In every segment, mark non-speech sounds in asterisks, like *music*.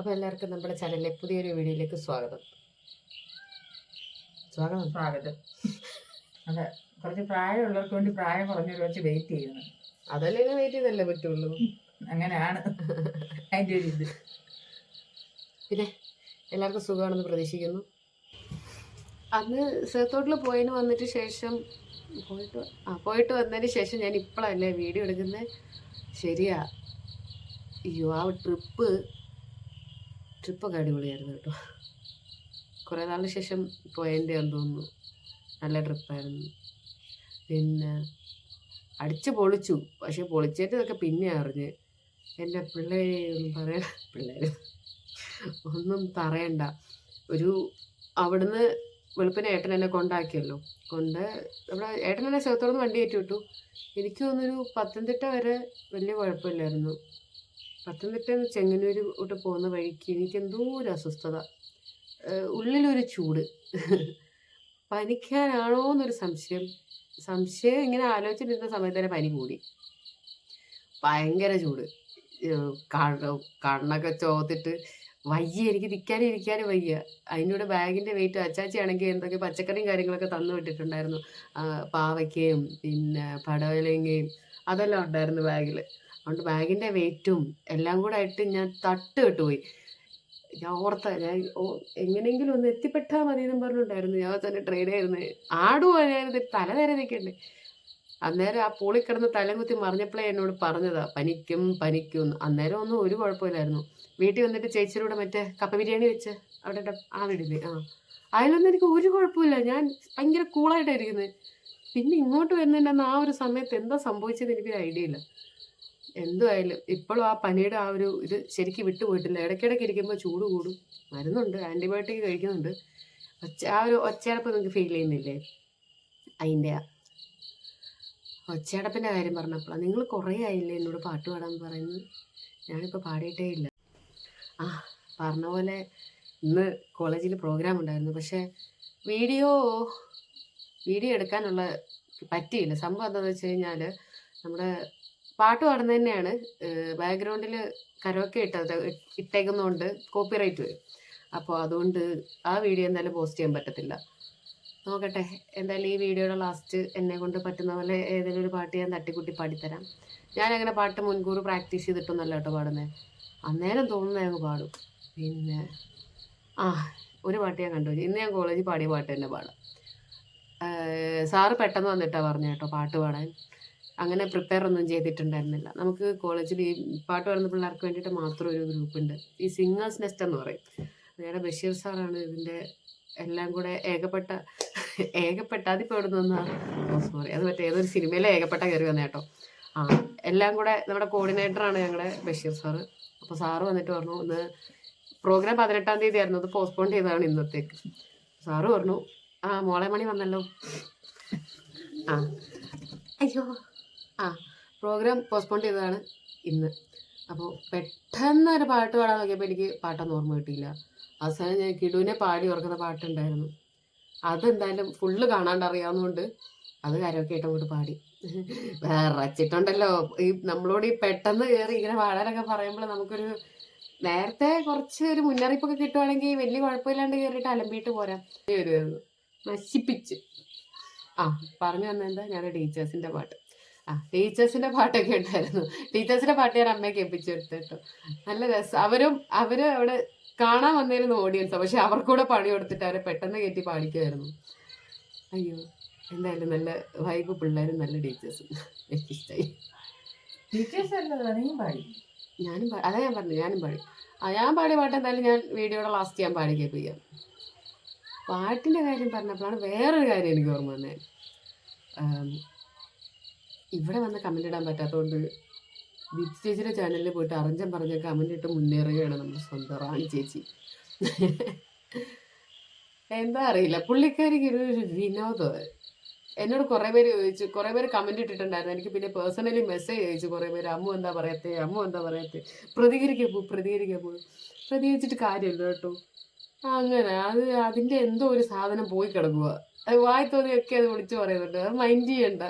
അപ്പോൾ എല്ലാവർക്കും നമ്മുടെ ചാനലിലെ പുതിയൊരു വീഡിയോയിലേക്ക് സ്വാഗതം. സ്വാഗതം. സ്വാഗതം. അതെ കുറച്ച് പ്രായമുള്ളവർക്ക് വേണ്ടി പ്രായം കുറഞ്ഞൊരു വെച്ച് വെയിറ്റ് ചെയ്യുന്നു. അതല്ലേ വെയിറ്റ് ചെയ്തല്ലേ പറ്റുള്ളൂ? അങ്ങനെയാണ് അതിന്റെ ഒരു ഇത്. പിന്നെ എല്ലാവർക്കും സുഖമാണെന്ന് പ്രതീക്ഷിക്കുന്നു. അന്ന് സേത്തോട്ടിൽ പോയതിന് വന്നിട്ട് ശേഷം പോയിട്ട് ആ പോയിട്ട് വന്നതിന് ശേഷം ഞാൻ ഇപ്പോഴല്ലേ വീഡിയോ എടുക്കുന്നത് ശരിയാ. അയ്യോ ആ ട്രിപ്പ് ട്രിപ്പൊക്കെ അടിപൊളിയായിരുന്നു കേട്ടോ. കുറേ നാളിന് ശേഷം പോയതിന്റെ എന്ന് തോന്നുന്നു. നല്ല ട്രിപ്പായിരുന്നു പിന്നെ അടിച്ച് പൊളിച്ചു. പക്ഷെ പൊളിച്ചേറ്റതൊക്കെ പിന്നെ അറിഞ്ഞ്. എന്റെ പിള്ളേരെ ഒന്നും പറയാ *laughs* പിള്ളേർ ഒന്നും പറയണ്ട. ഒരു അവിടുന്ന് വെളുപ്പിന് ഏട്ടൻ എന്നെ കൊണ്ടാക്കിയല്ലോ. കൊണ്ട് നമ്മുടെ ഏട്ടൻ എന്നെ സ്ഥലത്തോടുന്ന് വണ്ടി കയറ്റി വിട്ടു. എനിക്ക് തോന്നുന്നൊരു പത്തനംതിട്ട വരെ വലിയ കുഴപ്പമില്ലായിരുന്നു. പത്തനംതിട്ടയിൽ ചെങ്ങന്നൂർ ചെങ്ങന്നൂരോട്ട് പോകുന്ന വഴിക്ക് എനിക്ക് എന്തോ ഒരു അസ്വസ്ഥത ഉള്ളിലൊരു ചൂട്. പനിക്കാനാണോ എന്നൊരു സംശയം. സംശയം ഇങ്ങനെ ആലോചിച്ചിരുന്ന സമയത്ത് തന്നെ പനി കൂടി ഭയങ്കര ചൂട്. കണ്ണൊക്കെ ചോത്തിട്ട് വയ്യ എനിക്ക് നിൽക്കാനും ഇരിക്കാനും വയ്യ. അതിനൂടെ ബാഗിന്റെ വെയിറ്റ് അച്ചാച്ചിയാണെങ്കിൽ എന്തൊക്കെ പച്ചക്കറിയും കാര്യങ്ങളൊക്കെ തന്നു വിട്ടിട്ടുണ്ടായിരുന്നു. പാവയ്ക്കയും പിന്നെ പടവലങ്ങയും അതെല്ലാം ഉണ്ടായിരുന്നു ബാഗിൽ അതുകൊണ്ട് ബാഗിന്റെ വെയിറ്റും എല്ലാം കൂടെ ആയിട്ട് ഞാൻ തട്ട് കെട്ടുപോയി. ഞാൻ ഓർത്ത ഞാൻ ഓ എങ്ങനെയെങ്കിലും ഒന്ന് എത്തിപ്പെട്ടാൽ മതി എന്നും പറഞ്ഞിട്ടുണ്ടായിരുന്നു ഞാൻ തന്നെ ട്രെയിനായിരുന്നു ആടുവാനായിരുന്നു തല നേരെ നിൽക്കണ്ടേ അന്നേരം ആ പൂളി കിടന്ന് തലം കുത്തി മറിഞ്ഞപ്പോഴേ എന്നോട് പറഞ്ഞതാ പനിക്കും പനിക്കും. അന്നേരം ഒന്നും ഒരു കുഴപ്പമില്ലായിരുന്നു. വീട്ടിൽ വന്നിട്ട് ചേച്ചിയുടെ മറ്റേ കപ്പ ബിരിയാണി വെച്ച് അവിടെ ആ വീടില്ലേ ആ. അതിലൊന്നും എനിക്ക് ഒരു കുഴപ്പമില്ല. ഞാൻ ഭയങ്കര കൂളായിട്ടായിരിക്കുന്നത് പിന്നെ ഇങ്ങോട്ട് വരുന്നുണ്ടെന്ന് ആ ഒരു സമയത്ത് എന്താ സംഭവിച്ചത് എനിക്കൊരു ഐഡിയ ഇല്ല. എന്തുമായാലും ഇപ്പോഴും ആ പനിയുടെ ആ ഒരു ഇത് ശരിക്കും വിട്ടുപോയിട്ടില്ല. ഇടയ്ക്കിടയ്ക്ക് ഇരിക്കുമ്പോൾ ചൂട് കൂടും. മരുന്നുണ്ട് ആന്റിബയോട്ടിക് കഴിക്കുന്നുണ്ട്. ഒച്ച ആ ഒരു ഒച്ചയടപ്പ് നിങ്ങൾക്ക് ഫീൽ ചെയ്യുന്നില്ലേ? അതിന്റെ ഒച്ചയടപ്പിന്റെ കാര്യം പറഞ്ഞപ്പോഴാണ് നിങ്ങൾ കുറേ ആയില്ലേ എന്നോട് പാട്ട് പാടാൻ പറയുന്നത്? ഞാനിപ്പോൾ പാടിയിട്ടേ ഇല്ല. ആ പറഞ്ഞ പോലെ ഇന്ന് കോളേജിൽ പ്രോഗ്രാം ഉണ്ടായിരുന്നു. പക്ഷേ വീഡിയോ വീഡിയോ എടുക്കാനുള്ള പറ്റിയില്ല. സംഭവം എന്താണെന്ന് വെച്ച് കഴിഞ്ഞാൽ നമ്മുടെ പാട്ട് പാടുന്നത് തന്നെയാണ്. ബാക്ക്ഗ്രൗണ്ടിൽ കരോക്കെ ഇട്ടത് ഇട്ടേക്കുന്നതുകൊണ്ട് കോപ്പിറൈറ്റ് വരും. അപ്പോൾ അതുകൊണ്ട് ആ വീഡിയോ എന്തായാലും പോസ്റ്റ് ചെയ്യാൻ പറ്റത്തില്ല. നോക്കട്ടെ എന്തായാലും ഈ വീഡിയോയുടെ ലാസ്റ്റ് എന്നെ കൊണ്ട് പറ്റുന്ന പോലെ ഏതെങ്കിലും ഒരു പാട്ട് ഞാൻ തട്ടിക്കുട്ടി പാടിത്തരാം. ഞാൻ അങ്ങനെ പാട്ട് മുൻകൂർ പ്രാക്ടീസ് ചെയ്തിട്ടൊന്നല്ല കേട്ടോ പാടുന്നത് അന്നേരം തോന്നുന്നത് അങ്ങ് പാടും. പിന്നെ ആ ഒരു പാട്ട് ഞാൻ കണ്ടു. ഇന്ന് ഞാൻ കോളേജിൽ പാടിയ പാട്ട് തന്നെ പാടാം. സാറ് പെട്ടെന്ന് വന്നിട്ടാണ് പറഞ്ഞു കേട്ടോ പാട്ട് പാടാൻ. അങ്ങനെ പ്രിപ്പയർ ഒന്നും ചെയ്തിട്ടുണ്ടായിരുന്നില്ല. നമുക്ക് കോളേജിൽ ഈ പാട്ട് പാടുന്ന പിള്ളേർക്ക് വേണ്ടിയിട്ട് മാത്രം ഒരു ഗ്രൂപ്പ് ഉണ്ട്. ഈ സിംഗേഴ്സ് നെസ്റ്റ് എന്ന് പറയും. നേരെ ബഷീർ സാറാണ് ഇതിന്റെ എല്ലാം കൂടെ ഏകപ്പെട്ട ഏകപ്പെട്ട അതിപ്പോൾ എവിടെ നിന്നാ സോറി അത് മറ്റേ ഏതൊരു സിനിമയിലെ ഏകപ്പെട്ട കയറി വന്ന കേട്ടോ. ആ എല്ലാം കൂടെ നമ്മുടെ കോർഡിനേറ്ററാണ് ഞങ്ങളുടെ ബഷീർ സാറ് അപ്പോൾ സാറ് വന്നിട്ട് പറഞ്ഞു ഒന്ന് പ്രോഗ്രാം പതിനെട്ടാം തീയതി ആയിരുന്നു അത് പോസ്റ്റ്പോൺ ചെയ്തതാണ് ഇന്നത്തേക്ക്. സാറ് പറഞ്ഞു ആ മോളെ മണി വന്നല്ലോ. ആ അയ്യോ. ആ പ്രോഗ്രാം പോസ്റ്റ്പോൺ ചെയ്തതാണ് ഇന്ന്. അപ്പോൾ പെട്ടെന്ന് ഒരു പാട്ട് പാടാൻ നോക്കിയപ്പോൾ എനിക്ക് പാട്ടൊന്നും ഓർമ്മ കിട്ടിയില്ല. അവസാനം ഞാൻ കിടുവിനെ പാടി ഓർക്കുന്ന പാട്ടുണ്ടായിരുന്നു. അതെന്തായാലും ഫുള്ള് കാണാണ്ട് അറിയാവുന്നതുകൊണ്ട് അത് കരോക്കെ അങ്ങോട്ട് പാടി. വിറച്ചിട്ടുണ്ടല്ലോ. ഈ നമ്മളോട് ഈ പെട്ടെന്ന് കയറി ഇങ്ങനെ പാടാനൊക്കെ പറയുമ്പോൾ നമുക്കൊരു നേരത്തെ കുറച്ച് ഒരു മുന്നറിയിപ്പൊക്കെ കിട്ടുവാണെങ്കിൽ വലിയ കുഴപ്പമില്ലാണ്ട് കയറിയിട്ട് അലമ്പിയിട്ട് പോരാം. വരുമായിരുന്നു നശിപ്പിച്ച്. ആ പറഞ്ഞു തന്നെന്താ? ഞങ്ങളുടെ ടീച്ചേഴ്സിന്റെ പാട്ട്. ആ ടീച്ചേഴ്സിന്റെ പാട്ടൊക്കെ ഉണ്ടായിരുന്നു. ടീച്ചേഴ്സിന്റെ പാട്ട് ഞാൻ അമ്മയെ കേൾപ്പിച്ചു കൊടുത്തു കേട്ടോ നല്ല രസം. അവരും അവർ അവിടെ കാണാൻ വന്നിരുന്നു ഓഡിയൻസ് പക്ഷെ അവർക്കൂടെ പണി കൊടുത്തിട്ട് അവരെ പെട്ടെന്ന് കയറ്റി പാടിക്കുമായിരുന്നു അയ്യോ എന്തായാലും നല്ല വൈബ് പിള്ളേരും നല്ല ടീച്ചേഴ്സും. എനിക്കിഷ്ടമായി ടീച്ചേഴ്സ് പാടി. ഞാനും പാ- അതാ ഞാൻ പറഞ്ഞു ഞാനും പാടി. ആ ഞാൻ പാടിയ പാട്ട് എന്തായാലും ഞാൻ വീഡിയോയുടെ ലാസ്റ്റ് ഞാൻ പാടി കേൾപ്പിക്കാം പാട്ടിന്റെ കാര്യം പറഞ്ഞപ്പോഴാണ് വേറൊരു കാര്യം എനിക്ക് ഓർമ്മ വന്നത് ഇവിടെ വന്ന് കമന്റ് ഇടാൻ പറ്റാത്തതുകൊണ്ട് ബിഗ് ചേച്ചിയുടെ ചാനലിൽ പോയിട്ട് അറിഞ്ഞം പറഞ്ഞ കമന്റ് ഇട്ട് മുന്നേറുകയാണ് നമ്മുടെ സ്വന്തം റാണി ചേച്ചി. എന്താ അറിയില്ല. പുള്ളിക്കാരിക്ക് ഒരു വിനോദം. എന്നോട് കുറേ പേര് ചോദിച്ചു. കുറേ പേര് കമന്റ് ഇട്ടിട്ടുണ്ടായിരുന്നു. എനിക്ക് പിന്നെ പേഴ്സണലി മെസ്സേജ് അയച്ചു കുറേ പേര്. അമ്മു എന്താ പറയത്തെ? അമ്മു എന്താ പറയത്തെ? പ്രതികരിക്കാൻ പോകും പ്രതികരിക്കാൻ പോകും പ്രതികരിച്ചിട്ട് കാര്യമില്ല കേട്ടോ. അങ്ങനെ അത് അതിന്റെ എന്തോ ഒരു സാധനം പോയി കിടക്കുക അത് വായി തോന്നിയൊക്കെ അത് വിളിച്ചു പറയുന്നുണ്ട്. അത് മൈൻഡ് ചെയ്യണ്ട.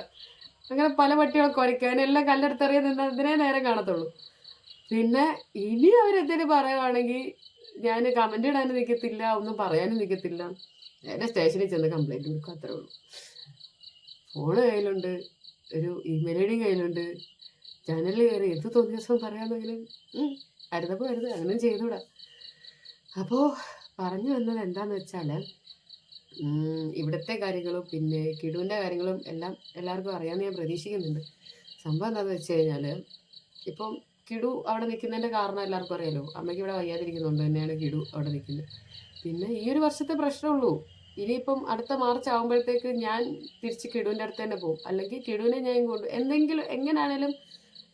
അങ്ങനെ പല പട്ടികളെ കുരയ്ക്കാൻ എല്ലാം കല്ലെടുത്തെറിയാൻ നിന്നതിനെ നേരം കാണത്തുള്ളൂ. പിന്നെ ഇനി അവരെന്തേലും പറയുവാണെങ്കിൽ ഞാൻ കമന്റ് ഇടാനും നിൽക്കത്തില്ല ഒന്നും പറയാനും നിൽക്കത്തില്ല നേരെ സ്റ്റേഷനിൽ ചെന്ന് കംപ്ലൈന്റ് കൊടുക്കും അത്രേ ഉള്ളൂ. ഫോണ് കയ്യിലുണ്ട് ഒരു ഇമെയിൽ ഐ ഡി കയ്യിലുണ്ട് ചാനലിൽ കയറി എന്ത് തോന്നിയ ദിവസം പറയാമെന്നെങ്കിലും അരുതപ്പോൾ അരുത് അങ്ങനെ ചെയ്തുകൂടാ. അപ്പോൾ പറഞ്ഞു വന്നത് എന്താണെന്ന് വെച്ചാൽ ഇവിടുത്തെ കാര്യങ്ങളും പിന്നെ കിടുവിന്റെ കാര്യങ്ങളും എല്ലാം എല്ലാവർക്കും അറിയാമെന്ന് ഞാൻ പ്രതീക്ഷിക്കുന്നുണ്ട്. സംഭവം എന്താണെന്ന് വെച്ച് കഴിഞ്ഞാൽ ഇപ്പം കിടു അവിടെ നിൽക്കുന്നതിന്റെ കാരണം എല്ലാവർക്കും അറിയാലോ. അമ്മയ്ക്ക് ഇവിടെ വയ്യാതിരിക്കുന്നുണ്ട് തന്നെയാണ് കിടു അവിടെ നിൽക്കുന്നത്. പിന്നെ ഈ ഒരു വർഷത്തെ പ്രശ്നമുള്ളൂ. ഇനിയിപ്പം അടുത്ത മാർച്ച് ആകുമ്പോഴത്തേക്ക് ഞാൻ തിരിച്ച് കിടുവിന്റെ അടുത്ത് തന്നെ പോകും. അല്ലെങ്കിൽ കിടുവിനെ ഞാൻ കൊണ്ട് എന്തെങ്കിലും എങ്ങനെയാണേലും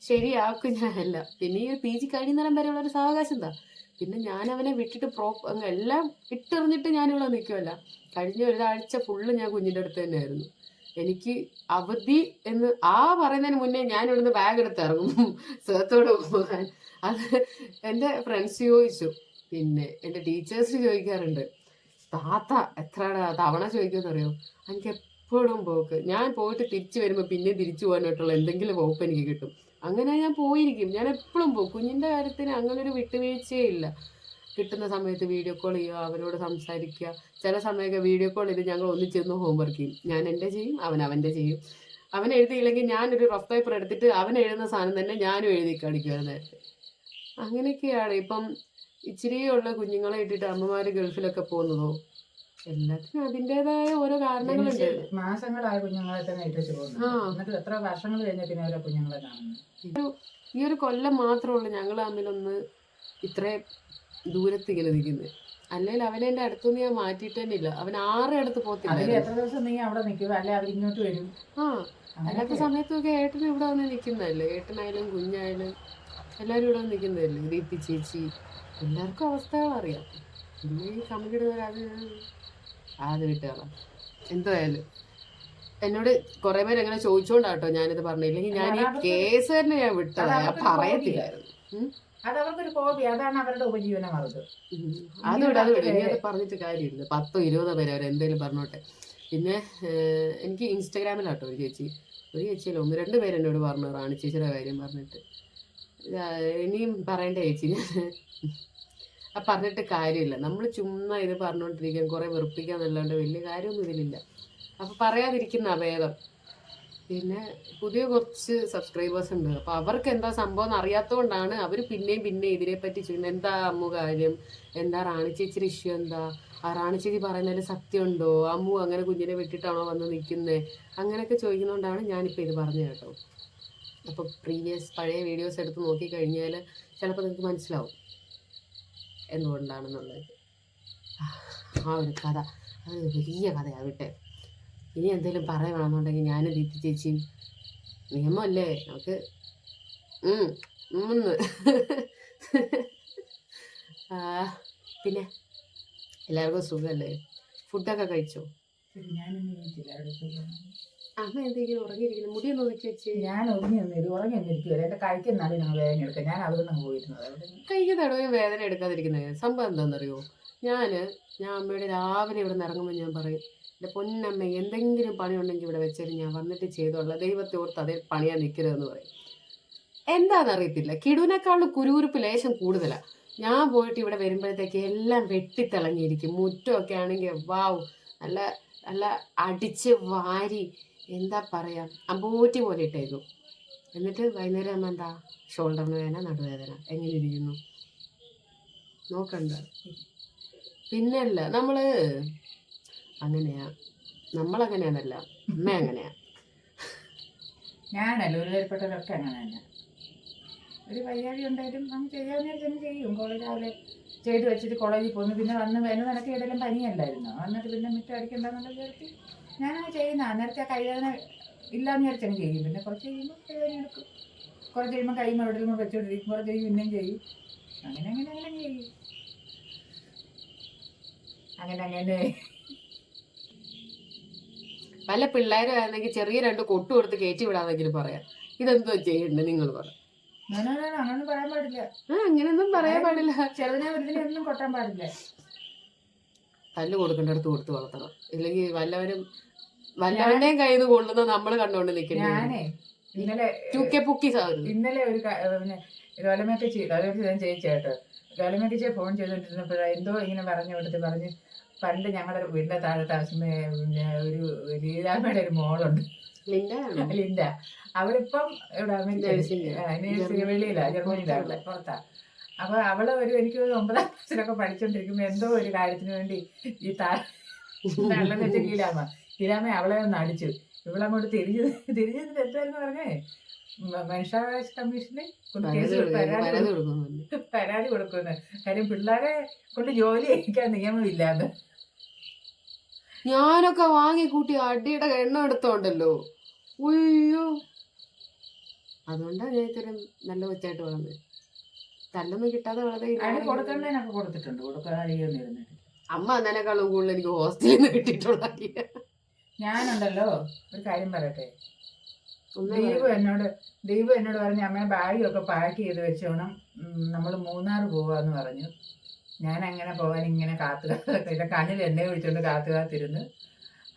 ശരിയാക്കും ഞാനല്ല. പിന്നെ ഈ ഒരു പി ജി കഴിയുന്നിടം വരെയുള്ള ഒരു സാവകാശം എന്താ? പിന്നെ ഞാൻ അവനെ വിട്ടിട്ട് പ്രോ അങ്ങ് എല്ലാം ഇട്ടെറിഞ്ഞിട്ട് ഞാനിവിടെ നിൽക്കുമല്ല കഴിഞ്ഞ ഒരാഴ്ച ഫുള്ള് ഞാൻ കുഞ്ഞിന്റെ അടുത്ത് തന്നെയായിരുന്നു. എനിക്ക് അവധി എന്ന് ആ പറയുന്നതിന് മുന്നേ ഞാൻ ഇവിടുന്ന് ബാഗ് എടുത്ത് ഇറങ്ങും. സുഖത്തോട് പോകാൻ. അത് എന്റെ ഫ്രണ്ട്സ് ചോദിച്ചു. പിന്നെ എന്റെ ടീച്ചേഴ്സ് ചോദിക്കാറുണ്ട്. താത്ത എത്ര തവണ ചോദിക്കുമെന്ന് അറിയോ എനിക്ക് എപ്പോഴും പോക്ക്. ഞാൻ പോയിട്ട് തിരിച്ചു വരുമ്പോൾ പിന്നെ തിരിച്ചു പോകാനായിട്ടുള്ള എന്തെങ്കിലും വകുപ്പ് എനിക്ക് കിട്ടും. അങ്ങനെ ഞാൻ പോയിരിക്കും. ഞാൻ എപ്പോഴും പോകും കുഞ്ഞിന്റെ കാര്യത്തിന് അങ്ങനെ ഒരു വിട്ടുവീഴ്ചയേ ഇല്ല. കിട്ടുന്ന സമയത്ത് വീഡിയോ കോൾ ചെയ്യുക അവരോട് സംസാരിക്കുക. ചില സമയമൊക്കെ വീഡിയോ കോൾ ചെയ്ത് ഞങ്ങൾ ഒന്നിച്ചിരുന്ന് ഹോംവർക്ക് ചെയ്യും. ഞാൻ എന്റെ ചെയ്യും അവൻ അവന്റെ ചെയ്യും. അവൻ എഴുതിയില്ലെങ്കിൽ ഞാനൊരു റഫ് പേപ്പർ എടുത്തിട്ട് അവൻ എഴുതുന്ന സാധനം തന്നെ ഞാനും എഴുതി കാണിക്കുമായിരുന്നു അങ്ങനെയൊക്കെയാണ് ഇപ്പം ഇച്ചിരിയുള്ള കുഞ്ഞുങ്ങളെ ഇട്ടിട്ട് അമ്മമാർ ഗൾഫിലൊക്കെ പോകുന്നതോ? എല്ലാത്തിനും അതിന്റെതായ ഓരോ കാരണങ്ങളുണ്ട്. മാസങ്ങളായി കുഞ്ഞുങ്ങളെ തന്നെ ഇട്ടിട്ട് പോകുന്നു എന്നിട്ട് എത്ര വർഷങ്ങൾ കഴിഞ്ഞ പിന്നെ ഓരോ കുഞ്ഞുങ്ങളെ കാണുന്നു? ഈ ഒരു കൊല്ലം മാത്രമുള്ളൂ ഞങ്ങൾ തമ്മിലൊന്ന് ഇത്രയും ദൂരത്ത് ഇങ്ങനെ നിൽക്കുന്നത് അല്ലെങ്കിൽ അവനെ എന്റെ അടുത്തുനിന്ന് ഞാൻ മാറ്റിയിട്ട് തന്നെ ഇല്ല. അവൻ ആറ് അടുത്ത് പോകത്തില്ല. എത്ര ദിവസം നീ അവിടെ നിൽക്കുക അല്ലെ അവർ ഇങ്ങോട്ട് വരും? ആ. അല്ലാത്ത. സമയത്തൊക്കെ ഏട്ടൻ ഇവിടെ വന്ന് നിൽക്കുന്നതല്ലേ ഏട്ടനായാലും കുഞ്ഞായാലും എല്ലാവരും ഇവിടെ നിൽക്കുന്നതല്ലേ ദീപ്തി ചേച്ചി എല്ലാവർക്കും അവസ്ഥകൾ അറിയാം പിന്നെ ഈ കമ്മിറ്റി അത് അത് എന്തായാലും. എന്നോട് കുറെ പേര് അങ്ങനെ ചോദിച്ചോണ്ടാട്ടോ ഞാനിത് പറഞ്ഞില്ലെങ്കിൽ ഞാൻ ഈ കേസ് തന്നെ ഞാൻ വിട്ടതാ. ഞാൻ പറയത്തില്ലായിരുന്നു. അത് അവർക്കൊരു ഹോബി. അതാണ് അവരുടെ ഉപജീവന മാർഗം. അത് വിട് അത് പറഞ്ഞിട്ട് കാര്യമില്ല. പത്തോ ഇരുപതോ പേര് അവർ എന്തെങ്കിലും പറഞ്ഞോട്ടെ. പിന്നെ എനിക്ക് ഇൻസ്റ്റാഗ്രാമിലാട്ടോ ഒരു ചേച്ചി. ഒരു ചേച്ചിയല്ല ഒന്ന് രണ്ട് പേര് എന്നോട് പറഞ്ഞു. റാണി ചേച്ചിയുടെ കാര്യം പറഞ്ഞിട്ട്. ഇനിയും പറയണ്ട ചേച്ചി. ഞാൻ ആ പറഞ്ഞിട്ട് കാര്യമില്ല. നമ്മൾ ചുമ്മാ ഇത് പറഞ്ഞുകൊണ്ടിരിക്കാൻ കുറേ വെറുപ്പിക്കാന്നല്ലാണ്ട് വലിയ കാര്യമൊന്നും ഇതിലില്ല. അപ്പോൾ പറയാതിരിക്കുന്ന അഭേദം. പിന്നെ പുതിയ കുറച്ച് സബ്സ്ക്രൈബേഴ്സ് ഉണ്ട്. അപ്പോൾ അവർക്ക് എന്താ സംഭവം എന്ന് അറിയാത്തതുകൊണ്ടാണ് അവർ പിന്നെയും പിന്നെ ഇതിനെപ്പറ്റി ചെയ്യുന്നത് എന്താ അമ്മു കാര്യം? എന്താ റാണി ചേച്ചിയുടെ ഇഷ്യൂ എന്താ? ആ റാണി ചേച്ചി പറയുന്നതിൽ സത്യമുണ്ടോ? അമ്മു അങ്ങനെ കുഞ്ഞിനെ വിട്ടിട്ടാണോ വന്ന് നിൽക്കുന്നത് അങ്ങനെയൊക്കെ ചോദിക്കുന്നതുകൊണ്ടാണ് ഞാനിപ്പോൾ ഇത് പറഞ്ഞു കേട്ടോ. അപ്പോൾ പ്രീവിയസ് പഴയ വീഡിയോസ് എടുത്ത് നോക്കിക്കഴിഞ്ഞാൽ ചിലപ്പോൾ നിങ്ങൾക്ക് മനസ്സിലാവും. എന്തുകൊണ്ടാണെന്നുള്ളത് ആ ഒരു കഥ. അത് വലിയ കഥയാവട്ടെ ഇനി എന്തെങ്കിലും പറയുകയാണെന്നുണ്ടെങ്കിൽ ഞാനും ദീപ്തി ചേച്ചിയും നിയമമല്ലേ? നമുക്ക് പിന്നെ എല്ലാവർക്കും സുഖമല്ലേ? ഫുഡൊക്കെ കഴിച്ചോ? ശരി, അമ്മ എന്തെങ്കിലും ഉറങ്ങിയിരിക്കുന്നു? വെച്ച്. ഞാൻ ഞങ്ങൾ വേദന എടുക്കാം. ഞാൻ അവിടെ നിന്ന് പോയിരുന്നത്. അവിടെ നിന്ന് കൈക്ക് തടവും വേദന എടുക്കാതിരിക്കുന്നത് സംഭവം എന്താണെന്നറിയോ ഞാൻ ഞാൻ അമ്മയുടെ രാവിലെ ഇവിടെ നിന്ന് ഇറങ്ങുമ്പോൾ ഞാൻ പറയും എന്റെ പൊന്നമ്മ എന്തെങ്കിലും പണി പണിയുണ്ടെങ്കിൽ ഇവിടെ വെച്ചാൽ ഞാൻ വന്നിട്ട് ചെയ്തോളാം. ദൈവത്തെ ഓർത്ത് അതേ പണിയാൻ നിൽക്കരുതെന്ന് പറയും. എന്താണെന്നറിയത്തില്ല കിടുവിനേക്കാളും കുരുകുരുപ്പ് ലേശം കൂടുതലാണ് ഞാൻ പോയിട്ട് ഇവിടെ വരുമ്പോഴത്തേക്ക് എല്ലാം വെട്ടിത്തിളങ്ങിയിരിക്കും. മുറ്റമൊക്കെ ആണെങ്കിൽ വാവ് നല്ല നല്ല അടിച്ച് വാരി എന്താ പറയാ? അമ്പൂറ്റി പോലെ ഇട്ടേക്കും. എന്നിട്ട് വൈകുന്നേരം ആകുമ്പോൾ എന്താ? ഷോൾഡറിന് വേദന നടുവേദന. എങ്ങനെ ഇരിക്കുന്നു? നോക്കണ്ട. പിന്നല്ല നമ്മൾ അങ്ങനെയാ. നമ്മളങ്ങനെയാന്നല്ല അമ്മ അങ്ങനെയാ. ഞാനല്ല അങ്ങനെ തന്നെ ഒരു വയ്യാഴി ഉണ്ടായാലും നമ്മൾ ചെയ്യാവുന്ന തന്നെ ചെയ്യും. കോളേജ് രാവിലെ ചെയ്ത് വെച്ചിട്ട് കോളേജിൽ പോകുന്നു പിന്നെ വന്ന് വേനൽ നിനക്ക് ഏതെങ്കിലും പനിയല്ലായിരുന്നു? വന്നിട്ട് പിന്നെ മിറ്റം അടിക്കണ്ടെന്നുള്ള വിചാരിച്ച് ഞാനങ്ങനെ ചെയ്യുന്ന. നേരത്തെ കൈവേദന ഇല്ലാന്ന് വിചാരിച്ചങ്ങ് ചെയ്യും. പിന്നെ കുറച്ച് കഴിയുമ്പോൾ കൈവേദന എടുക്കും. കുറച്ച് കഴിയുമ്പോൾ കൈ എവിടെയും വെച്ചോണ്ടിരിക്കും. കുറച്ച് കഴിയും പിന്നെയും ചെയ്യും. അങ്ങനെ അങ്ങനെ അങ്ങനെ ചെയ്യും. അങ്ങനെ അങ്ങനെ. പല പിള്ളേരും ആയിരുന്നെങ്കിൽ ചെറിയ രണ്ട് കൊട്ടു കൊടുത്ത് കയറ്റി വിടാന്നെങ്കിലും പറയാം. ഇതെന്തോ ചെയ്യണ്ടേ നിങ്ങൾ പറ. അങ്ങനൊന്നും പറയാൻ പാടില്ല. അങ്ങനെയൊന്നും പറയാൻ പാടില്ല. ചെറുതിനെ ഒന്നും കൊട്ടാൻ പാടില്ല. തല്ല് കൊടുക്കേണ്ടടുത്ത് കൊടുത്ത് വളർത്തണം. ഇല്ലെങ്കിൽ വല്ലവരും വല്ലവന്റെയും കയ്യിൽ നിന്ന് കൊള്ളുന്ന നമ്മൾ കണ്ടുകൊണ്ട് നിൽക്കുന്നത് ഞാനേ ഇന്നലെ ചുക്കെ പുക്കി സാധനം ഇന്നലെ ഒരു ക- ഏ, പിന്നെ ഗോലമേക്ക് ഞാൻ ചേച്ചിയാട്ടോ ഗോലമേക്ക് ഫോൺ ചെയ്തോണ്ടിരുന്നപ്പോഴാണ് എന്തോ ഇങ്ങനെ പറഞ്ഞു കൊടുത്ത് പറഞ്ഞ് പണ്ട് ഞങ്ങളുടെ വീടിന്റെ താഴെ താമസിക്കുന്ന പിന്നെ ഒരു ലീലാമ്മയുടെ ഒരു മോളുണ്ട്. ലിൻഡാണോ ലിൻഡ. അവളിപ്പം ഇവിടെ Nursing. നേഴ്സിംഗ്. വെളിയില പുറത്താ. അപ്പൊ അവൾ ഒരു എനിക്ക് ഒരു ഒമ്പതാം ക്ലാസ്സിലൊക്കെ പഠിച്ചോണ്ടിരിക്കുമ്പോ എന്തോ ഒരു കാര്യത്തിന് വേണ്ടി ഈ താഴെ *laughs* വെച്ച ലീലാമ്മ. ലീലാമ്മ അവളെ ഒന്ന് അടിച്ചു. ഇവളങ്ങോട്ട് തിരിഞ്ഞു തിരിഞ്ഞു എന്തായിരുന്നു പറഞ്ഞേ. മനുഷ്യാവകാശ കൊടു- പരാതി കൊടുക്കുന്നു. കാര്യം പിള്ളേരെ കൊണ്ട് ജോലി ചെയ്യിക്കാൻ നിയമമില്ലാന്ന്. ഞാനൊക്കെ വാങ്ങി കൂട്ടി അടിയുടെ എണ്ണം എടുത്തോണ്ടല്ലോ. ഉയ്യോ. അതുകൊണ്ടാണ് ഞാൻ ഇത്തരം നല്ല കൊച്ചായിട്ട് വളർന്നത്. തല്ലൊന്നും കിട്ടാതെ വളരെ കൊടുക്കേണ്ടതിനൊക്കെ കൊടുത്തിട്ടുണ്ട്. കൊടുക്കാതെ അമ്മ അതിനേക്കാളും കൂടുതൽ എനിക്ക് ഹോസ്റ്റലിൽ നിന്ന് കിട്ടിയിട്ടുള്ള ഞാനുണ്ടല്ലോ ഒരു കാര്യം പറയട്ടെ. ദീപു. എന്നോട് ദീപു എന്നോട് പറഞ്ഞു അമ്മ ബാഗൊക്കെ പാക്ക് ചെയ്ത് വെച്ചോണം. നമ്മൾ മൂന്നാർ പോവാന്ന് പറഞ്ഞു. ഞാൻ അങ്ങനെ പോകാൻ ഇങ്ങനെ കാത്തു കാത്തില്ല കണ്ണിൽ എന്നെ വിളിച്ചോണ്ട് കാത്തു കാത്തിരുന്ന്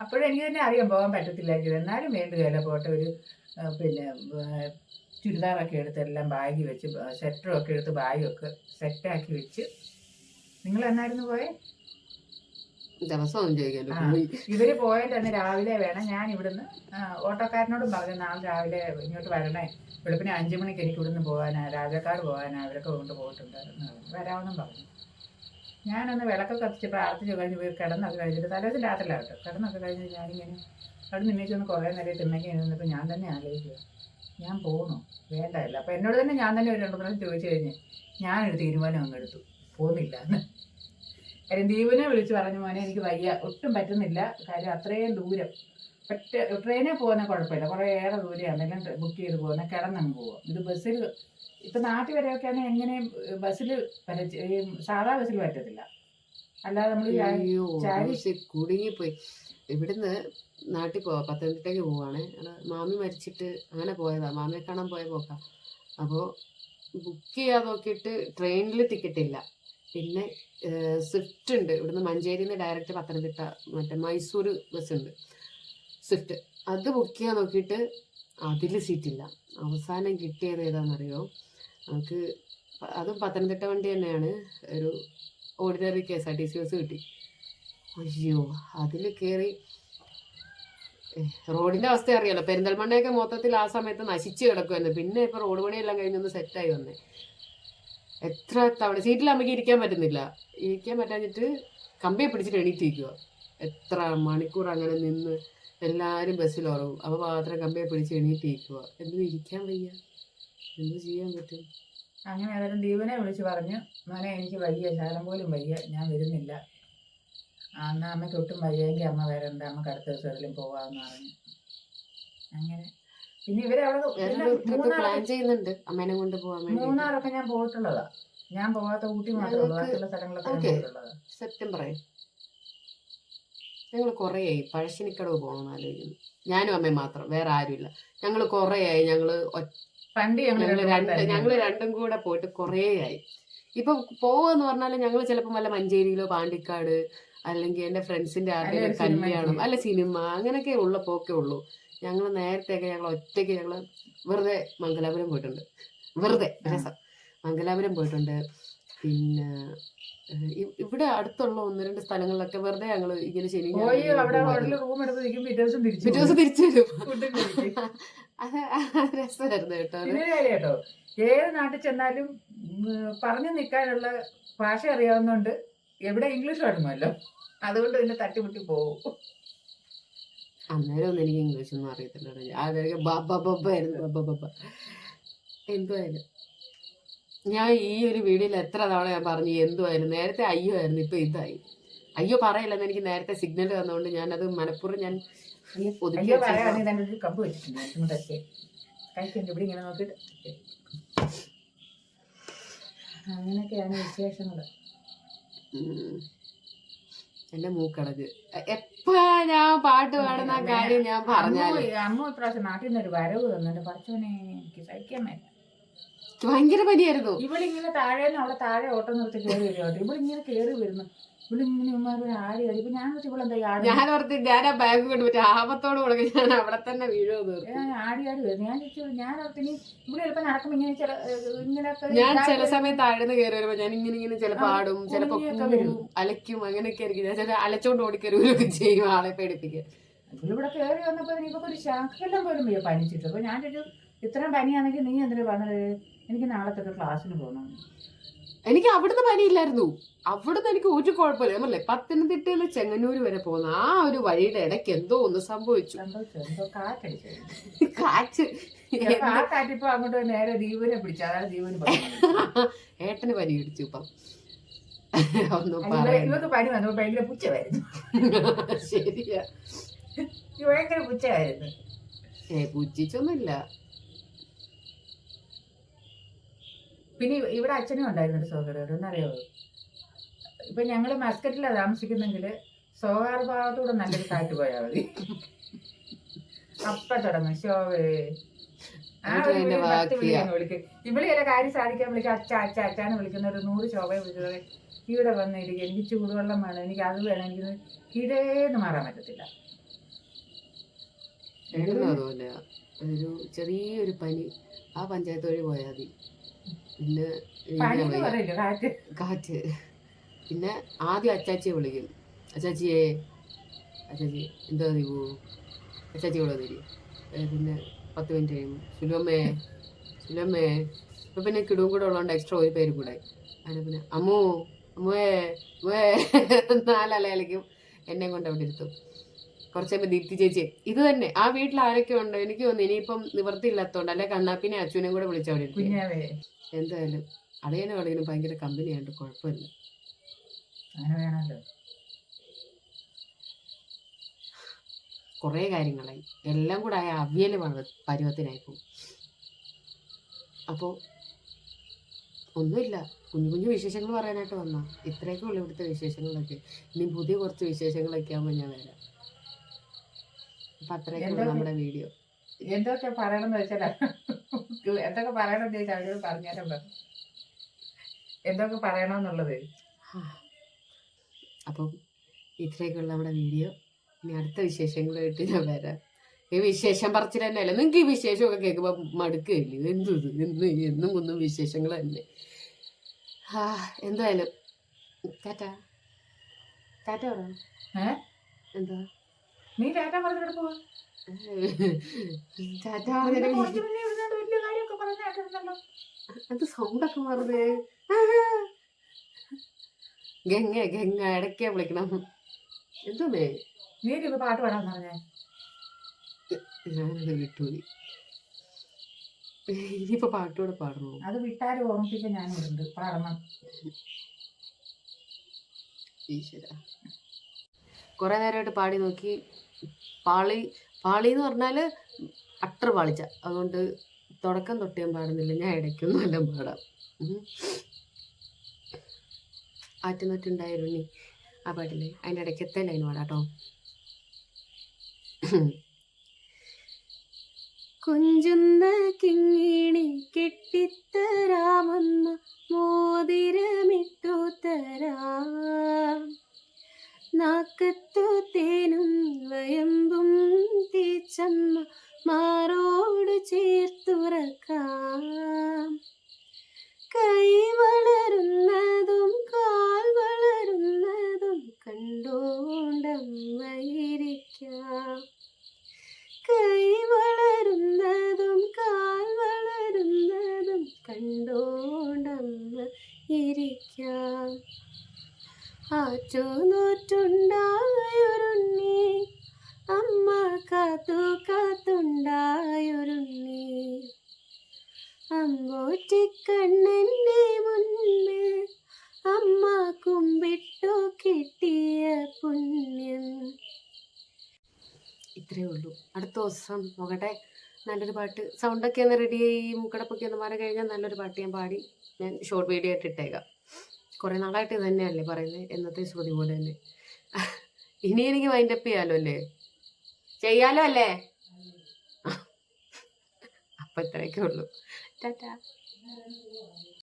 അപ്പോഴെനിക്ക് തന്നെ അറിയാം പോകാൻ പറ്റത്തില്ലായിരിക്കും എന്നാലും വേണ്ടുകയല്ല പോട്ടെ ഒരു പിന്നെ ചുരിദാറൊക്കെ എടുത്ത് എല്ലാം ബാഗ് വെച്ച് സെറ്ററും ഒക്കെ എടുത്ത് ബാഗൊക്കെ സെറ്റാക്കി വെച്ച്. നിങ്ങൾ എന്നായിരുന്നു പോയെ? ചോദിക്കാലോ ആ. ഇവർ പോയിട്ട് അന്ന് രാവിലെ വേണം. ഞാൻ ഇവിടുന്ന് ഓട്ടോക്കാരനോടും പറഞ്ഞു നാളെ രാവിലെ ഇങ്ങോട്ട് വരണേ. വെളുപ്പിന് അഞ്ചു മണിക്ക് എനിക്ക് ഇവിടുന്ന് പോകാനാ രാജാക്കാർ പോകാനാ അവരൊക്കെ കൊണ്ട് പോയിട്ടുണ്ടായിരുന്നു. വരാമെന്നും പറഞ്ഞു. ഞാനൊന്ന് വിളക്ക് കത്തിച്ച് പ്രാർത്ഥിച്ച് കഴിഞ്ഞ് പോയി കിടന്നൊക്കെ കഴിഞ്ഞിട്ട് തലേദിവസം രാത്രിയിലാവട്ടെ കിടന്നൊക്കെ കഴിഞ്ഞ് ഞാനിങ്ങനെ അവിടെ നിന്നേച്ച് ഒന്ന് കുറേ നേരം തിന്നൊക്കെ ഇരുന്നപ്പോൾ ഞാൻ തന്നെ ആലോചിക്കുക. ഞാൻ പോകണോ വേണ്ടല്ല അപ്പം എന്നോട് തന്നെ ഞാൻ തന്നെ ഒരു രണ്ട് പ്രാവശ്യം ചോദിച്ചു കഴിഞ്ഞ് ഞാനൊരു തീരുമാനം അങ്ങ് എടുത്തു. പോകുന്നില്ല എന്ന് കാര്യം ദീപനെ വിളിച്ച് പറഞ്ഞു മോനെ എനിക്ക് വയ്യ. ഒട്ടും പറ്റുന്നില്ല. കാര്യം അത്രയും ദൂരം. ഒറ്റ ട്രെയിനിൽ പോകുന്ന കുഴപ്പമില്ല. കുറേ ഏറെ ദൂരെയാണ് എല്ലാം ബുക്ക് ചെയ്ത് പോകുന്ന കിടന്നങ്ങ് പോകും ഇത് ബസ്സിൽ ഇപ്പം നാട്ടിൽ വരെയൊക്കെ ആണെങ്കിൽ എങ്ങനെയും ബസ്സിൽ ഈ സാധാ ബസ്സിൽ പറ്റത്തില്ല. അല്ലാതെ നമ്മൾ കുടുങ്ങിപ്പോയി. ഇവിടുന്ന് നാട്ടിൽ പോവാം. പത്തനംതിട്ടയ്ക്ക് പോവാണേ. മാമി മരിച്ചിട്ട് അങ്ങനെ പോയതാ. മാമിയെ കാണാൻ പോയ പോക്കാം അപ്പോൾ ബുക്ക് ചെയ്യാൻ നോക്കിയിട്ട് ട്രെയിനിൽ ടിക്കറ്റ് ഇല്ല. പിന്നെ സ്വിഫ്റ്റ് ഉണ്ട്. ഇവിടുന്ന് മഞ്ചേരി നിന്ന് ഡയറക്റ്റ് പത്തനംതിട്ട മറ്റേ മൈസൂർ ബസ് ഉണ്ട്. സ്വിഫ്റ്റ് അത് ബുക്ക് ചെയ്യാൻ നോക്കിയിട്ട് അതിൽ സീറ്റില്ല അവസാനം കിട്ടിയത് ഏതാണെന്നറിയോ നമുക്ക് അതും പത്തനംതിട്ട വണ്ടി തന്നെയാണ്. ഒരു ordinary K S R T C bus കിട്ടി. അയ്യോ അതിൽ കയറി റോഡിന്റെ അവസ്ഥ അറിയാലോ. പെരിന്തൽമണ്ണയൊക്കെ മൊത്തത്തിൽ ആ സമയത്ത് നശിച്ച് കിടക്കുമായിരുന്നു പിന്നെ ഇപ്പോൾ റോഡ് പണിയെല്ലാം കഴിഞ്ഞൊന്ന് സെറ്റായി വന്നേ. എത്ര തവണ അമ്മയ്ക്ക് ഇരിക്കാൻ പറ്റുന്നില്ല. ഇരിക്കാൻ പറ്റാഞ്ഞിട്ട് കമ്പിയെ പിടിച്ചിട്ട് എണീറ്റിരിക്കുക എത്ര മണിക്കൂർ അങ്ങനെ നിന്ന് എല്ലാവരും ബസ്സിൽ ഉറവും അവ മാത്രം കമ്പിയെ പിടിച്ച് എണീറ്റിരിക്കുക എന്തും ഇരിക്കാൻ വയ്യ? എന്ത് ചെയ്യാൻ പറ്റും? അങ്ങനെ ഏതായാലും ദീപനെ വിളിച്ച് പറഞ്ഞു മോനെ എനിക്ക് വയ്യ ശാലം പോലും വയ്യ ഞാൻ വരുന്നില്ല. അന്ന് അമ്മയ്ക്ക് ഒട്ടും വയ്യെങ്കിൽ അമ്മ വരണ്ട അമ്മയ്ക്ക് അടുത്ത ദിവസം എവിടെയും പോവാന്ന് പറഞ്ഞു. അങ്ങനെ പിന്നെ ഇവരെ അവിടെ പ്ലാൻ ചെയ്യുന്നുണ്ട്. അമ്മേനെ കൊണ്ട് പോവാൻ മൂന്നാറൊക്കെ ഞാൻ പോയിട്ടുള്ളതാ. ഞാൻ പോകാത്ത ഊട്ടി മാത്രമേ. പോയിട്ടുള്ളതാ. സെപ്റ്റംബറായി ഞങ്ങൾ കുറേയായി. പഴശ്ശിനിക്കടവ് പോകണം ആലോചിക്കുന്നു. ഞാനും അമ്മയും മാത്രം. വേറെ ആരുമില്ല. ഞങ്ങൾ കുറേയായി. ഞങ്ങൾ പണ്ട് ഞങ്ങൾ രണ്ട് ഞങ്ങൾ രണ്ടും കൂടെ പോയിട്ട് കുറേയായി. ഇപ്പൊ പോവാന്ന് പറഞ്ഞാൽ ഞങ്ങൾ ചിലപ്പോൾ വല്ല മഞ്ചേരിയിലോ പാണ്ടിക്കാട് അല്ലെങ്കിൽ എന്റെ ഫ്രണ്ട്സിന്റെ ആരുടെയും കല്യാണം അല്ല സിനിമ അങ്ങനെയൊക്കെ ഉള്ള പോക്കേ ഉള്ളൂ. ഞങ്ങൾ നേരത്തെയൊക്കെ ഞങ്ങൾ ഒറ്റയ്ക്ക് ഞങ്ങൾ വെറുതെ മംഗലാപുരം പോയിട്ടുണ്ട്. വെറുതെ. രസം. മംഗലാപുരം പോയിട്ടുണ്ട്. പിന്നെ ഇവിടെ അടുത്തുള്ള ഒന്ന് രണ്ട് സ്ഥലങ്ങളിലൊക്കെ വെറുതെ ഞങ്ങൾ ഇങ്ങനെ ശനി പിറ്റേ ദിവസം തിരിച്ചു വരും. അത് *laughs* രസമായിരുന്നു കേട്ടോ കാര്യം ഏത് നാട്ടിൽ ചെന്നാലും പറഞ്ഞു നിൽക്കാനുള്ള ഭാഷ അറിയാവുന്നതുകൊണ്ട് എവിടെ ഇംഗ്ലീഷ് വേണമല്ലോ. അതുകൊണ്ട് പിന്നെ തട്ടിമുട്ടി പോകും. അന്നേരം ഒന്നും എനിക്ക് ഇംഗ്ലീഷ് ഒന്നും അറിയത്തില്ല അതൊക്കെ ബബ ബബ്ബായിരുന്നു ബബ എന്തുമായാലും ഞാൻ ഈ ഒരു വീഡിയോയിൽ എത്ര തവണ ഞാൻ പറഞ്ഞു എന്തുമായിരുന്നു നേരത്തെ അയ്യോ ആയിരുന്നു ഇപ്പൊ ഇതായി. അയ്യോ പറയില്ലെന്ന് എനിക്ക് നേരത്തെ സിഗ്നൽ തന്നുകൊണ്ട് ഞാനത് മനഃപൂർവം ഞാൻ അയ്യോ തന്നെ ഒരു കമ്പ് വെച്ചിട്ടുണ്ട് ഇങ്ങോട്ടൊക്കെ കഴിക്കുന്നുണ്ട് ഇവിടെ ഇങ്ങനെ നോക്കിയിട്ട് അങ്ങനെയൊക്കെയാണ് വിശേഷങ്ങൾ എന്റെ മൂക്കടക്ക് എപ്പോ ഞാൻ പാട്ട് പാടുന്ന കാര്യം ഞാൻ പറഞ്ഞു അമ്മ ഇപ്രാവശ്യം നാട്ടിൽ നിന്ന് ഒരു വരവ് തന്നിട്ട് പറച്ചവനെ എനിക്ക് സഹിക്കാൻ മേല. ഭയങ്കര പനിയായിരുന്നു. ഇവളിങ്ങനെ താഴെ അവളെ താഴെ ഓട്ടം നിർത്തി കയറി വരുമായിരുന്നു ഇവളിങ്ങനെ കയറി വരുന്നു. ഇവളിങ്ങനെ ഉമ്മാര് ആടി ആടി. ഇപ്പൊ ഞാൻ ആടി? ഞാൻ ഓർത്ത് ഞാൻ ആ ബാഗ് കൊണ്ട് മറ്റേ ആപത്തോട് കൊടുക്കും ഞാൻ അവിടെ തന്നെ വീഴുമെന്ന്. ഞാൻ ആടി ആടി വരും ഞാൻ ചോദിച്ചു ഞാൻ ഓർത്ത് ഇനി ഇവിടെ ചിലപ്പോ നടക്കുമ്പോ ഇങ്ങനെ ചില ഇങ്ങനെ ഞാൻ ചില സമയത്ത് താഴ്ന്ന് കയറി വരുമ്പോ ഞാൻ ഇങ്ങനെ ഇങ്ങനെ ചിലപ്പോ ആടും ചിലപ്പോ അലയ്ക്കും അങ്ങനെയൊക്കെ ആയിരിക്കും. ഞാൻ ചില അലച്ചോണ്ട് ഓടിക്കരുവരൊക്കെ ചെയ്യും ആളെ പേടിപ്പിക്കും ഇവിടെ കയറി വന്നപ്പോ ഇപ്പൊ ഒരു ശാഖെല്ലാം പോലും വയ്യ പനിച്ചിട്ട്. അപ്പൊ ഞാൻ ചോദിച്ചു ഇത്രയും പനിയാണെങ്കിൽ നീ എന്തിനാ പറഞ്ഞത് എനിക്ക് നാളെ തൊട്ട് ക്ലാസ്സിന് പോകണം എനിക്ക് അവിടുന്ന് പനിയില്ലായിരുന്നു. അവിടുന്ന് എനിക്ക് ഒരു കുഴപ്പമില്ല. ഞാൻ പറഞ്ഞില്ലേ പത്തനംതിട്ടയിൽ നിന്ന് ചെങ്ങന്നൂര് വരെ പോകുന്ന ആ ഒരു വഴിയുടെ ഇടയ്ക്ക് എന്തോ ഒന്ന് സംഭവിച്ചു. കാറ്റ്. കാറ്റിപ്പോ അങ്ങോട്ട് നേരെ ദീപനെ പിടിച്ചു അതാണ് ദീപന് പനി. *laughs* ഏട്ടന് പനി പിടിച്ചു ഇപ്പം. ഒന്നും ഇവക്ക് പനി വന്നു ഭയങ്കര പുച്ഛമായിരുന്നു. ശരിയാ. ഭയങ്കര പുച്ഛമായിരുന്നു. ഏ പുച്ഛിച്ചൊന്നുമില്ല. പിന്നെ ഇവിടെ അച്ഛനും ഉണ്ടായിരുന്നു സഹോദരൻ അതൊന്നറിയോ ഇപ്പൊ ഞങ്ങൾ മസ്കറ്റിലാണ് താമസിക്കുന്നെങ്കിൽ സോഹാർ ഭാഗത്തൂടെ നല്ലൊരു കാറ്റ് പോയാൽ മതി. അപ്പ തുടങ്ങും. ശോഭേ. ഇവിടെ ചില കാര്യം സാധിക്കാൻ വിളിക്കും. അച്ഛ അച്ഛ അച്ഛാന്ന് വിളിക്കുന്ന ഒരു നൂറ് ശോഭയെ വിളിക്കുന്നത് ഇവിടെ വന്നിരിക്കും എനിക്ക് ചൂടുവെള്ളം വേണം. എനിക്ക് അത് വേണം. എനിക്ക് കീഴേന്ന് മാറാൻ പറ്റത്തില്ല. ഒരു ചെറിയൊരു പനി. ആ പഞ്ചായത്ത് വഴി പോയാൽ മതി. പിന്നെ കാറ്റ്. പിന്നെ ആദ്യം അച്ചാച്ചിയെ വിളിക്കും. അച്ചാച്ചിയെ അച്ചാച്ചി എന്താ നീവു അച്ചാച്ചി ഇവിടെ തരും പിന്നെ പത്ത് മിനിറ്റ് കഴിയും സുലമ്മേ സുലമ്മേ ഇപ്പം പിന്നെ കിടുവും കൂടെ ഉള്ളതുകൊണ്ട് എക്സ്ട്രാ ഒരു പേരും കൂടെ അതിന് പിന്നെ അമ്മു അമ്മുവേ അമ്മുവേ *laughs* നാലലയിലേക്കും എന്നെ കൊണ്ട് അവിടെ ഇരുത്തും. കുറച്ച് കഴിയുമ്പോൾ ദീപ്തി ചേച്ചി ഇത് തന്നെ. ആ വീട്ടിൽ ആരൊക്കെ ഉണ്ട്? എനിക്ക് തോന്നുന്നു ഇനിയിപ്പം നിവൃത്തിയില്ലാത്തതുകൊണ്ട് അല്ലെ കണ്ണാപ്പിനെ അച്ഛനെയും കൂടെ വിളിച്ചവിടെ എന്തായാലും അളിയനും അളിയനും ഭയങ്കര കമ്പനിയായിട്ട് കുഴപ്പമില്ല. കുറേ കാര്യങ്ങളായി. എല്ലാം കൂടെ ആയ അവിയൽ പരുവത്തിനായി പോകും അപ്പോൾ ഒന്നുമില്ല. കുഞ്ഞു കുഞ്ഞു വിശേഷങ്ങൾ പറയാനായിട്ട് വന്നോ ഇത്രയൊക്കെ ഉള്ളു ഇവിടുത്തെ വിശേഷങ്ങളൊക്കെ. ഇനി പുതിയ കുറച്ച് വിശേഷങ്ങളൊക്കെ ആകുമ്പോൾ ഞാൻ വരാം. അപ്പം അത്രയൊക്കെ ഉള്ളു എന്താ നമ്മുടെ വീഡിയോ. എന്തൊക്കെ പറയണമെന്ന് വെച്ചാൽ എന്തൊക്കെ പറയണമെന്ന് ചോദിച്ചാൽ അവരോട് പറഞ്ഞാലും. എന്തൊക്കെ പറയണമെന്നുള്ളത്? അപ്പം ഇത്രയൊക്കെ ഉള്ള നമ്മുടെ വീഡിയോ. ഇനി അടുത്ത വിശേഷങ്ങളായിട്ട് ഞാൻ വരാം. ഈ വിശേഷം പറച്ചിൽ തന്നെയല്ല നിങ്ങൾക്ക് ഈ വിശേഷമൊക്കെ കേൾക്കുമ്പോൾ മടുക്കുകയില്ലേ? എന്ത് ഇത്? എന്ന് എന്നും ഒന്നും വിശേഷങ്ങൾ തന്നെ ആ എന്തായാലും. ടാറ്റ. ടാറ്റ പറ? എന്താ? നീ ടാറ്റ പറഞ്ഞിട്ട് പോവാ. *laughs* പറഞ്ഞിട്ട് വലിയ കാര്യമൊക്കെ പറഞ്ഞ് കേട്ടിരുന്നല്ലോ. അത് സൗണ്ടൊക്കെ മാറുന്നേ. ഗംഗ ഗംഗ ഇടയ്ക്കാ വിളിക്കണം. എന്തോന്നേ നീ പാട്ട് പാടാൻ പറഞ്ഞേ. ഞാനത് വിട്ടുപോയി. ഇനിയിപ്പോ പാട്ടോടെ പാടണോ? അത് വിട്ടാലും ഓർമ്മിപ്പിക്കാൻ ഞാനിവിടുണ്ട്. പാടണം. ഈശ്വര. കുറെ നേരമായിട്ട് പാടി നോക്കി പാളി പാളി എന്ന് പറഞ്ഞാൽ അട്ടർ പാളിച്ച. അതുകൊണ്ട് തുടക്കം തൊട്ട് ഞാൻ പാടുന്നില്ല. ഞാൻ ഇടയ്ക്കൊന്നും എല്ലാം പാടാം. ആറ്റുനൊറ്റുണ്ടായിരുന്നു ആ പാട്ടില്ലേ? അതിന്റെ ഇടയ്ക്കത്തെ ലൈൻ പാടാട്ടോ? കൊഞ്ചുന്ന കിങ്ങിണി കെട്ടിത്തരാമെന്ന മോതിരമിട്ടു അമ്മ കാത്തു കാത്തുണ്ടായൊരുണ്ണി അമ്പോറ്റിക്കണ്ണന്റെ മുന്നിൽ അമ്മ കുമ്പിട്ടു കിട്ടിയ പുണ്യം. ഇത്രയേ ഉള്ളൂ. അടുത്ത ദിവസം നോക്കട്ടെ. നല്ലൊരു പാട്ട്. സൗണ്ടൊക്കെ ഒന്ന് റെഡി ആയി. മൂക്കടപ്പൊക്കെ ഒന്ന് മാറി കഴിഞ്ഞാൽ നല്ലൊരു പാട്ട് ഞാൻ പാടി. ഞാൻ ഷോർട്ട് വീഡിയോ ആയിട്ട് ഇട്ടേക്കാം. കുറേ നാളായിട്ട് ഇത് തന്നെയല്ലേ പറയുന്നത്? എന്നത്തെ ശ്രുതി പോലെ തന്നെ. ഇനി എനിക്ക് വൈൻഡപ്പ് ചെയ്യാമല്ലോ അല്ലേ? ചെയ്യാലോ അല്ലേ? അപ്പം ഇത്രയൊക്കെ ഉള്ളൂ. ടാറ്റാ.